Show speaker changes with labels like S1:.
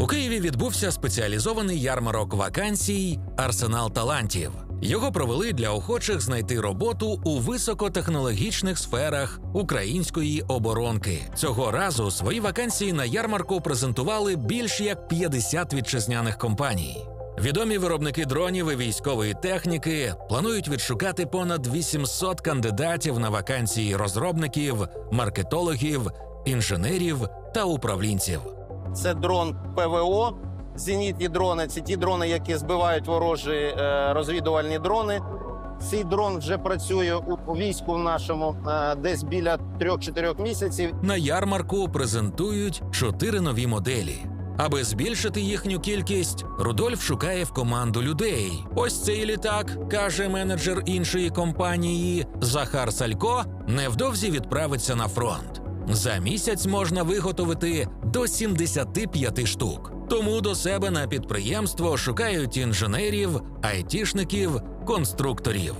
S1: У Києві відбувся спеціалізований ярмарок вакансій Арсенал талантів. Його провели для охочих знайти роботу у високотехнологічних сферах української оборонки. Цього разу свої вакансії на ярмарку презентували більш як 50 вітчизняних компаній. Відомі виробники дронів і військової техніки планують відшукати понад 800 кандидатів на вакансії розробників, маркетологів, інженерів та управлінців.
S2: Це дрон ПВО. Зенітні дрони це ті дрони, які збивають ворожі е, розвідувальні дрони. Цей дрон вже працює у, війську нашому е, десь біля 3-4 місяців.
S1: На ярмарку презентують чотири нові моделі. Аби збільшити їхню кількість, Рудольф шукає в команду людей. Ось цей літак, каже менеджер іншої компанії Захар Салько, невдовзі відправиться на фронт. За місяць можна виготовити до 75 штук. Тому до себе на підприємство шукають інженерів, айтішників, конструкторів.